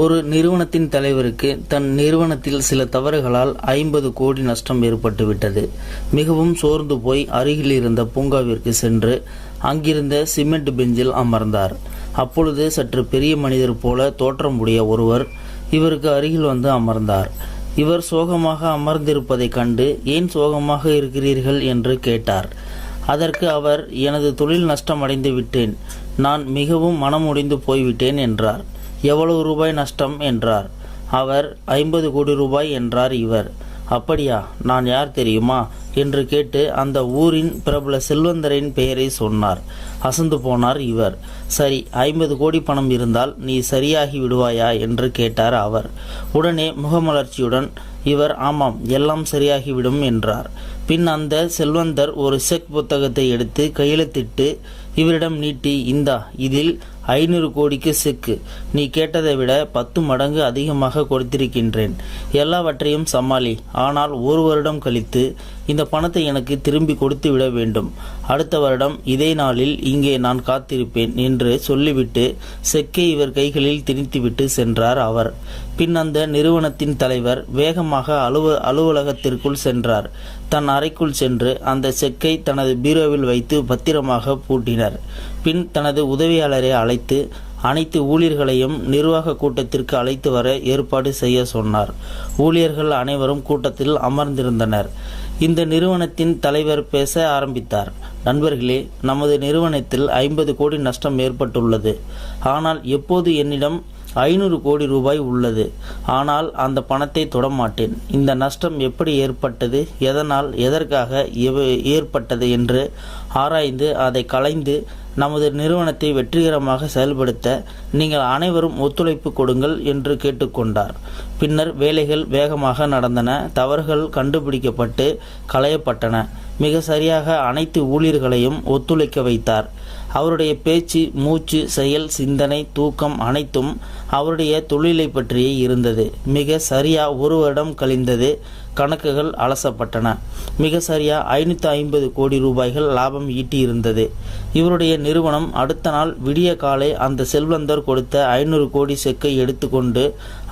ஒரு நிறுவனத்தின் தலைவருக்கு தன் நிறுவனத்தில் சில தவறுகளால் ஐம்பது கோடி நஷ்டம் ஏற்பட்டுவிட்டது. மிகவும் சோர்ந்து போய் அருகில் இருந்த பூங்காவிற்கு சென்று அங்கிருந்த சிமெண்ட் பெஞ்சில் அமர்ந்தார். அப்பொழுது சற்று பெரிய மனிதர் போல தோற்றமுடைய ஒருவர் இவருக்கு அருகில் வந்து அமர்ந்தார். இவர் சோகமாக அமர்ந்திருப்பதைக் கண்டு ஏன் சோகமாக இருக்கிறீர்கள்? என்று கேட்டார். அதற்கு அவர் எனது தொழில் நஷ்டம் அடைந்து விட்டேன் நான் மிகவும் மனமுடிந்து போய்விட்டேன் என்றார். எவ்வளவு ரூபாய் நஷ்டம் என்றார். அவர் ஐம்பது கோடி ரூபாய் என்றார் இவர். அப்படியா நான் யார் தெரியுமா? என்று கேட்டு அந்த ஊரின் பிரபல செல்வந்தரின் பெயரை சொன்னார். அசந்து போனார் இவர். சரி ஐம்பது கோடி பணம் இருந்தால் நீ சரியாகி விடுவாயா? என்று கேட்டார் அவர். உடனே முகமலர்ச்சியுடன் இவர் ஆமாம் எல்லாம் சரியாகிவிடும் என்றார். பின் அந்த செல்வந்தர் ஒரு செக் புத்தகத்தை எடுத்து கையெழுத்திட்டு இவரிடம் நீட்டி இந்தா இதில் ஐநூறு கோடிக்கு செக்கு. நீ கேட்டதை விட பத்து மடங்கு அதிகமாக கொடுத்திருக்கின்றேன். எல்லாவற்றையும் சமாளி. ஆனால் ஒரு வருடம் கழித்து இந்த பணத்தை எனக்கு திரும்பி கொடுத்து விட வேண்டும். அடுத்த வருடம் இதே நாளில் இங்கே நான் காத்திருப்பேன் என்று சொல்லிவிட்டு செக்கை இவர் கைகளில் திணித்துவிட்டு சென்றார் அவர். பின் அந்த நிறுவனத்தின் தலைவர் வேகமாக அலுவ அலுவலகத்திற்குள் சென்றார். தன் அறைக்குள் சென்று அந்த செக்கை தனது பீரோவில் வைத்து பத்திரமாக பூட்டினர். பின் தனது உதவியாளரை அழைத்து அனைத்து ஊழியர்களையும் நிர்வாக கூட்டத்திற்கு அழைத்து வர ஏற்பாடு செய்ய சொன்னார். ஊழியர்கள் அனைவரும் கூட்டத்தில் அமர்ந்திருந்தனர். இந்த நிறுவனத்தின் தலைவர் பேச ஆரம்பித்தார். நண்பர்களே நமது நிறுவனத்தில் ஐம்பது கோடி நஷ்டம் ஏற்பட்டுள்ளது. ஆனால் எப்போது என்னிடம் ஐநூறு கோடி ரூபாய் உள்ளது? ஆனால் அந்த பணத்தை தொடமாட்டேன். இந்த நஷ்டம் எப்படி ஏற்பட்டது? எதனால் எதற்காக எவ- ஏற்பட்டது என்று ஆராய்ந்து அதை களைந்து நமது நிறுவனத்தை வெற்றிகரமாக செயல்படுத்த நீங்கள் அனைவரும் ஒத்துழைப்பு கொடுங்கள் என்று கேட்டுக்கொண்டார். பின்னர் வேலைகள் வேகமாக நடந்தன. தவறுகள் கண்டுபிடிக்கப்பட்டு களையப்பட்டன. மிக சரியாக அனைத்து ஊழியர்களையும் ஒத்துழைக்க வைத்தார். அவருடைய பேச்சு மூச்சு செயல் சிந்தனை தூக்கம் அனைத்தும் அவருடைய தொழிலை பற்றியே இருந்தது. மிக சரியா ஒரு வருடம் கழிந்தது கணக்குகள் அலசப்பட்டன. மிக சரியா ஐநூற்றி ஐம்பது கோடி ரூபாய்கள் லாபம் ஈட்டியிருந்தது. இவருடைய நிறுவனம் அடுத்த நாள் விடிய காலை அந்த செல்வந்தர் கொடுத்த ஐநூறு கோடி செக்கை எடுத்துக்கொண்டு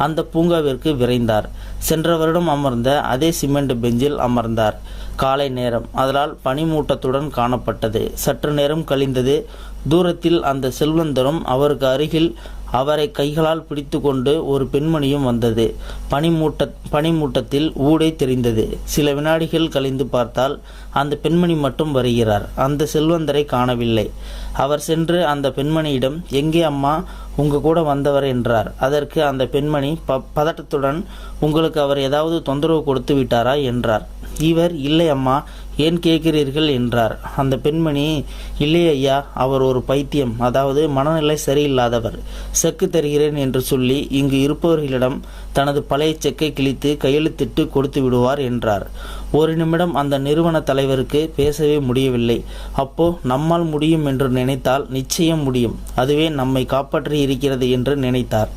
அந்த பூங்காவிற்கு விரைந்தார். சென்ற வருடம் அமர்ந்த அதே சிமெண்ட் பெஞ்சில் அமர்ந்தார். காலை நேரம். அதனால் பனிமூட்டத்துடன் காணப்பட்டது. சற்று நேரம் கழிந்தது. தூரத்தில் அந்த செல்வந்தரும் அவருக்கு அருகில் அவரை கைகளால் பிடித்துக்கொண்டு ஒரு பெண்மணியும் வந்தது. பனிமூட்ட பனிமூட்டத்தில் ஊடே தெரிந்தது. சில வினாடிகள் கழிந்து பார்த்தால் அந்த பெண்மணி மட்டும் வருகிறார். அந்த செல்வந்தரை காணவில்லை. அவர் சென்று அந்த பெண்மணியிடம் எங்கே அம்மா? உங்க கூட வந்தவர் என்றார். அதற்கு அந்த பெண்மணி ப பதட்டத்துடன் உங்களுக்கு அவர் ஏதாவது தொந்தரவு கொடுத்து விட்டாரா? என்றார். இவர் இல்லை அம்மா. ஏன் கேட்கிறீர்கள் என்றார். அந்த பெண்மணி இல்லை ஐயா அவர் ஒரு பைத்தியம் அதாவது மனநிலை சரியில்லாதவர். செக்கு தருகிறேன் என்று சொல்லி இங்கு இருப்பவர்களிடம் தனது பழைய செக்கை கிழித்து கையெழுத்திட்டு கொடுத்து விடுவார் என்றார். ஒரு நிமிடம் அந்த நிறுவன தலைவருக்கு பேசவே முடியவில்லை. அப்போ நம்மால் முடியும் என்று நினைத்தால் நிச்சயம் முடியும். அதுவே நம்மை காப்பாற்றி இருக்கிறது என்று நினைத்தார்.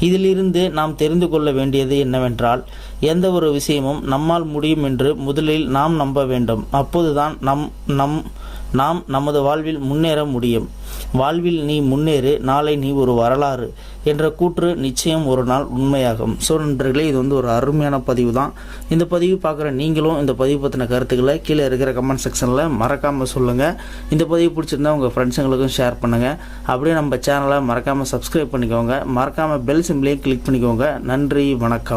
இதிலிருந்து நாம் தெரிந்து கொள்ள வேண்டியது என்னவென்றால் எந்த ஒரு விஷயமும் நம்மால் முடியும் என்று முதலில் நாம் நம்ப வேண்டும். அப்போதுதான் நம் நம் நாம் நமது வாழ்வில் முன்னேற முடியும். வாழ்வில் நீ முன்னேறு நாளை நீ ஒரு வரலாறு என்ற கூற்று நிச்சயம் ஒரு நாள் உண்மையாகும். ஸோ நண்பர்களே இது வந்து ஒரு அருமையான பதிவு தான். இந்த பதிவு பார்க்குற நீங்களும் இந்த பதிவு பற்றின கருத்துக்களை கீழே இருக்கிற கமெண்ட் செக்ஷனில் மறக்காமல் சொல்லுங்கள் இந்த பதிவு பிடிச்சிருந்தா உங்கள் ஃப்ரெண்ட்ஸுங்களுக்கும் ஷேர் பண்ணுங்கள் அப்படியே நம்ம சேனலை மறக்காமல் சப்ஸ்கிரைப் பண்ணிக்கோங்க. மறக்காமல் பெல் சிம்லேயும் கிளிக் பண்ணிக்கோங்க. நன்றி வணக்கம்.